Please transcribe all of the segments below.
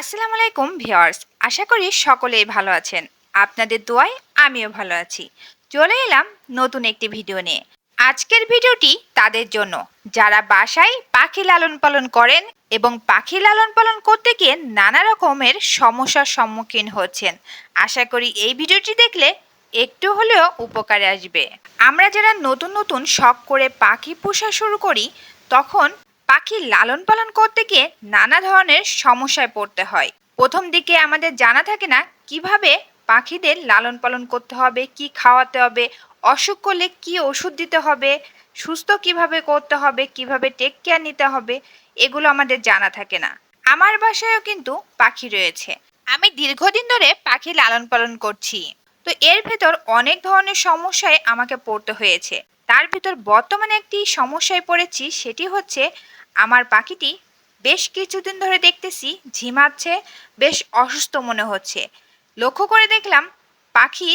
আসসালামু আলাইকুম ভিউয়ার্স, আশা করি সকলেই ভালো আছেন। আপনাদের দোয়ায় আমিও ভালো আছি। চলে এলাম নতুন একটি ভিডিও নিয়ে। আজকের ভিডিওটি তাদের জন্য। যারা বাসায় পাখি লালন পালন করেন এবং পাখি লালন পালন করতে গিয়ে নানা রকমের সমস্যার সম্মুখীন হচ্ছেন, আশা করি এই ভিডিওটি দেখলে একটু হলেও উপকারে আসবে। আমরা যারা নতুন নতুন শখ করে পাখি পোষা শুরু করি, তখন পাখি লালন পালন করতে গিয়ে নানা ধরনের সমস্যায় পড়তে হয়। প্রথম দিকে আমাদের জানা থাকে না কীভাবে পাখিদের লালন পালন করতে হবে, কি খাওয়াতে হবে, অসুখ করলে কি ওষুধ দিতে হবে, সুস্থ কীভাবে করতে হবে, কীভাবে টেক কেয়ার নিতে হবে, এগুলো আমাদের জানা থাকে না। আমার বাসায়ও কিন্তু পাখি রয়েছে। আমি দীর্ঘদিন ধরে পাখি লালন পালন করছি। তো এর ভেতর অনেক ধরনের সমস্যায় আমাকে পড়তে হয়েছে। তার ভিতর বর্তমানে একটি সমস্যায় পড়েছি, সেটি হচ্ছে আমার পাখিটি বেশ কিছুদিন ধরে দেখতেছি ঝিমাচ্ছে, বেশ অসুস্থ মনে হচ্ছে। লক্ষ্য করে দেখলাম পাখি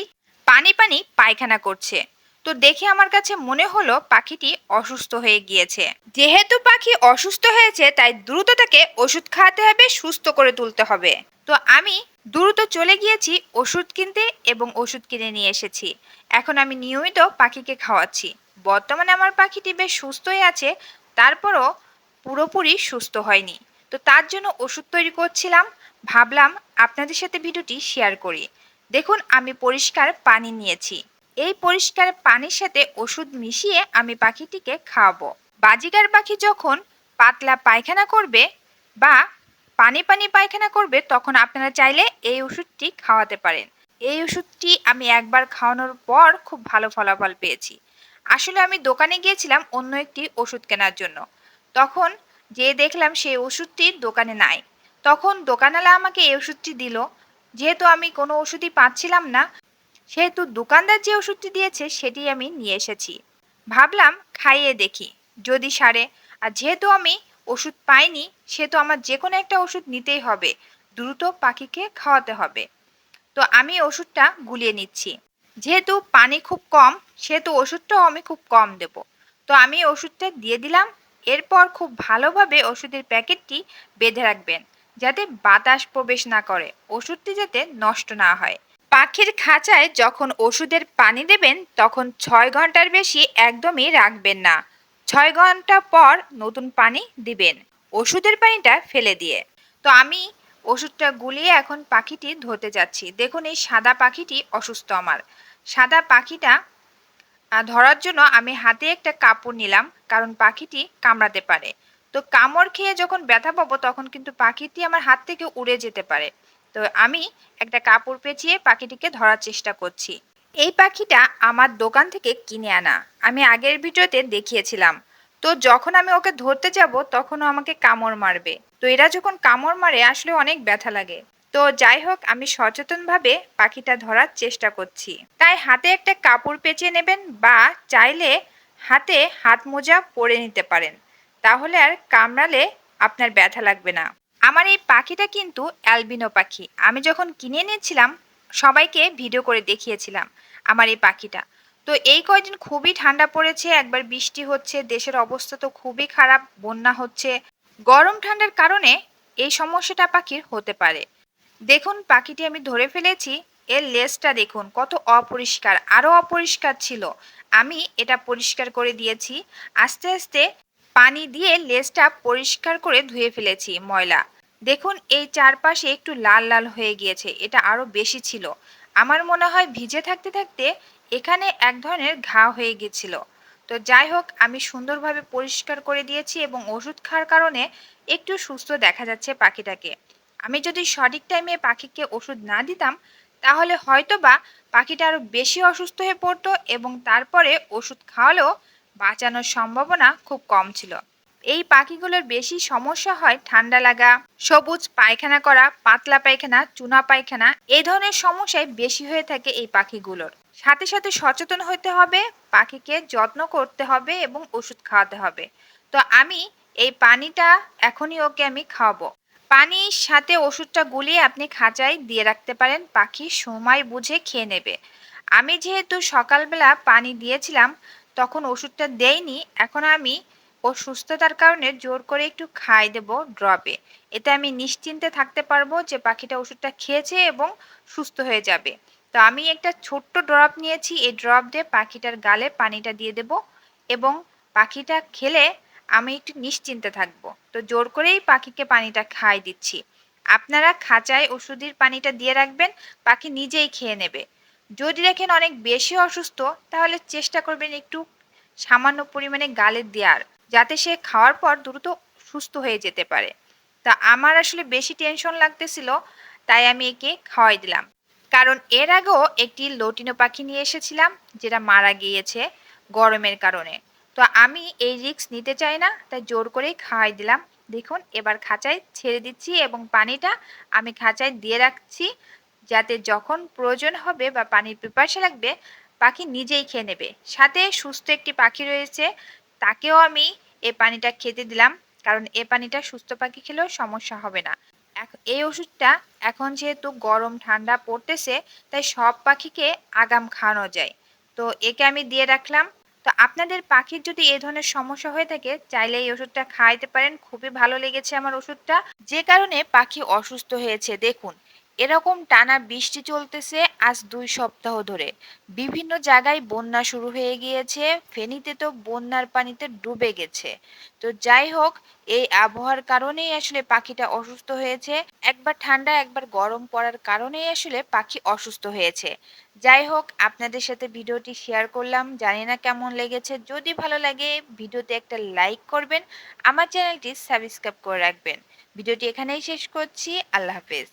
পানি পানি পায়খানা করছে। তো দেখে আমার কাছে মনে হলো পাখিটি অসুস্থ হয়ে গিয়েছে। যেহেতু পাখি অসুস্থ হয়েছে, তাই দ্রুত তাকে ওষুধ খাওয়াতে হবে, সুস্থ করে তুলতে হবে। তো আমি দ্রুত চলে গিয়েছি, ওষুধ কিনতে এবং ওষুধ কিনে নিয়ে এসেছি। এখন আমি নিয়মিত পাখিকে খাওয়াচ্ছি। বর্তমানে আমার পাখিটি বেশ সুস্থই আছে, তারপরও পুরোপুরি সুস্থ হয়নি। তো তার জন্য ওষুধ তৈরি করছিলাম, ভাবলাম আপনাদের সাথে ভিডিওটি শেয়ার করি। দেখুন, আমি পরিষ্কার পানি নিয়েছি। এই পরিষ্কার পানির সাথে ওষুধ মিশিয়ে আমি পাখিটিকে খাওয়াবো। বাজিকার পাখি যখন পাতলা পায়খানা করবে বা পানি পানি পায়খানা করবে, তখন আপনারা চাইলে এই ওষুধটি খাওয়াতে পারেন। এই ওষুধটি আমি একবার খাওয়ানোর পর খুব ভালো ফলাফল পেয়েছি। আসলে আমি দোকানে গিয়েছিলাম অন্য একটি ওষুধ কেনার জন্য। তখন যে দেখলাম সেই ওষুধটি দোকানে নাই, তখন দোকানওয়ালা আমাকে এই ওষুধটি দিল। যেহেতু আমি কোনো ওষুধই পাচ্ছিলাম না, সেহেতু দোকানদার যে ওষুধটি দিয়েছে সেটি আমি নিয়ে এসেছি। ভাবলাম খাইয়ে দেখি, যদি সারে। আর যেহেতু আমি ওষুধ পাইনি, সেহেতু আমার যে কোনো একটা ওষুধ নিতেই হবে, দ্রুত পাখিকে খাওয়াতে হবে। তো আমি ওষুধটা গুলিয়ে নিচ্ছি। যেহেতু পানি খুব কম, সেহেতু ওষুধটাও আমি খুব কম দেব। তো আমি ওষুধটা দিয়ে দিলাম এরপর খুব ভালোভাবে ওষুধের প্যাকেটটি বেঁধে রাখবেন, যাতে বাতাস প্রবেশ না করে। ওষুধটি যাতে নষ্ট না হয়। পাখির খাঁচায় যখন ওষুধের পানি দেবেন, তখন ছয় ঘণ্টার বেশি একদমই রাখবেন না। ছয় ঘণ্টা পর নতুন পানি দিবেন, ওষুধের পানিটা ফেলে দিয়ে। তো আমি ওষুধটা গুলিয়ে এখন পাখিটি ধরতে যাচ্ছি। দেখুন, এই সাদা পাখিটি অসুস্থ আমার। সাদা পাখিটা ধরার জন্য আমি হাতে একটা কাপড় নিলাম, কারণ পাখিটি কামড়াতে পারে। তো কামড় খেয়ে যখন ব্যথা পাবো, তখন কিন্তু পাখিটি আমার হাত থেকে উড়ে যেতে পারে। তো আমি একটা কাপড় পেঁচিয়ে পাখিটিকে ধরার চেষ্টা করছি। এই পাখিটা আমার দোকান থেকে কিনে আনা। আমি আগের ভিডিওতে দেখিয়েছিলাম। তো যখন আমি ওকে ধরতে যাব, তখনও আমাকে কামড় মারবে। তো এরা যখন কামড় মারে, আসলে অনেক ব্যথা লাগে। তো যাই হোক, আমি সচেতনভাবে পাখিটা ধরার চেষ্টা করছি। তাই হাতে একটা কাপড় পেঁচিয়ে নেবেন বা চাইলে হাতে হাত মোজা পরে নিতে পারেন। তাহলে আর কামড়ালে আপনার ব্যথা লাগবে না। আমার এই পাখিটা কিন্তু অ্যালবিনো পাখি। আমি যখন কিনে নিয়েছিলাম সবাইকে ভিডিও করে দেখিয়েছিলাম আমার এই পাখিটা। তো এই কয়দিন খুবই ঠান্ডা পড়েছে, একবার বৃষ্টি হচ্ছে, দেশের অবস্থা তো খুবই খারাপ, বন্যা হচ্ছে। গরম ঠান্ডার কারণে এই সমস্যাটা পাখির হতে পারে। দেখুন, পাখিটি আমি ধরে ফেলেছি। এর লেজটা দেখুন, কত অপরিষ্কার আরও অপরিষ্কার ছিল। আমি এটা পরিষ্কার করে দিয়েছি। আস্তে আস্তে পানি দিয়ে লেজটা পরিষ্কার করে ধুয়ে ফেলেছি, ময়লা। দেখুন, এই চারপাশে একটু লাল লাল হয়ে গিয়েছে, এটা আরও বেশি ছিল। আমার মনে হয় ভিজে থাকতে থাকতে এখানে এক ধরনের ঘা হয়ে গেছিল তো যাই হোক, আমি সুন্দরভাবে পরিষ্কার করে দিয়েছি এবং ওষুধ খাওয়ার কারণে একটু সুস্থ দেখা যাচ্ছে পাখিটাকে। আমি যদি সঠিক টাইমে পাখিকে ওষুধ না দিতাম, তাহলে হয়তো বা পাখিটা আরও বেশি অসুস্থ হয়ে পড়তো এবং তারপরে ওষুধ খাওয়ালেও বাঁচানোর সম্ভাবনা খুব কম ছিল। এই পাখিগুলোর বেশি সমস্যা হয় ঠান্ডা লাগা, সবুজ পায়খানা করা, পাতলা পায়খানা, চুনা পায়খানা এই ধরনের সমস্যায় বেশি হয়ে থাকে এই পাখিগুলোর। সাথে সাথে সচেতন হতে হবে, পাখিকে যত্ন করতে হবে এবং ওষুধ খাওয়াতে হবে। তো আমি এই পানিটা এখনই ওকে আমি খাওয়াবো। পানির সাথে ওষুধটা গুলিয়ে আপনি খাঁচায় দিয়ে রাখতে পারেন। পাখি সময় বুঝে খেয়ে নেবে। আমি যেহেতু সকালবেলা পানি দিয়েছিলাম, তখন ওষুধটা দেয়নি এখন আমি ও সুস্থতার কারণে জোর করে একটু খাই দেব ড্রপে। এতে আমি নিশ্চিন্তে থাকতে পারব যে পাখিটা ওষুধটা খেয়েছে এবং সুস্থ হয়ে যাবে। তো আমি একটা ছোট্ট ড্রপ নিয়েছি। এই ড্রপ দিয়ে পাখিটার গালে পানিটা দিয়ে দেব এবং পাখিটা খেলে আমি একটু নিশ্চিন্তে থাকব। তো জোর করেই পাখিকে পানিটা খাই দিচ্ছি। আপনারা খাঁচায় ওষুধের পানিটা দিয়ে রাখবেন, পাখি নিজেই খেয়ে নেবে। যদি দেখেন অনেক বেশি অসুস্থ, তাহলে চেষ্টা করবেন একটু সামান্য পরিমাণে গালে দেওয়ার, যাতে সে খাওয়ার পর দ্রুত সুস্থ হয়ে যেতে পারে। তা আমার আসলে বেশি টেনশন লাগতেছিল, তাই আমি একে খাওয়াই দিলাম। কারণ এর আগেও একটি লটিনো পাখি নিয়ে এসেছিলাম, যেটা মারা গিয়েছে গরমের কারণে। তো আমি এই রিস্ক নিতে চাই না, তাই জোর করেই খাওয়াই দিলাম। দেখুন, এবার খাঁচায় ছেড়ে দিচ্ছি এবং পানিটা আমি খাঁচায় দিয়ে রাখছি, যাতে যখন প্রয়োজন হবে বা পানির পিপাসা লাগবে, পাখি নিজেই খেয়ে নেবে। সাথে সুস্থ একটি পাখি রয়েছে, তাকেও আমি এ পানিটা খেতে দিলাম, কারণ এ পানিটা সুস্থ পাখি খেলেও সমস্যা হবে না। এই ওষুধটা এখন যেহেতু গরম, ঠান্ডা পড়তেছে, তাই সব পাখিকে আগাম খাওয়ানো যায়। তো একে আমি দিয়ে রাখলাম তো আপনাদের পাখির যদি এই ধরনের সমস্যা হয়ে থাকে, চাইলে এই ওষুধটা খাইতে পারেন। খুবই ভালো লেগেছে আমার ওষুধটা। যে কারণে পাখি অসুস্থ হয়েছে। দেখুন এরকম টানা বৃষ্টি চলতেছে আজ দুই সপ্তাহ ধরে। বিভিন্ন জায়গায় বন্যা শুরু হয়ে গিয়েছে, ফেনীতে তো বন্যার পানিতে ডুবে গেছে। তো যাই হোক, এই আবহাওয়ার কারণেই আসলে পাখিটা অসুস্থ হয়েছে। একবার ঠান্ডা, একবার গরম পড়ার কারণেই আসলে পাখি অসুস্থ হয়েছে। যাই হোক, আপনাদের সাথে ভিডিওটি শেয়ার করলাম। জানি না কেমন লেগেছে। যদি ভালো লাগে, ভিডিওতে একটা লাইক করবেন, আমার চ্যানেলটি সাবস্ক্রাইব করে রাখবেন। ভিডিওটি এখানেই শেষ করছি। আল্লাহ হাফেজ।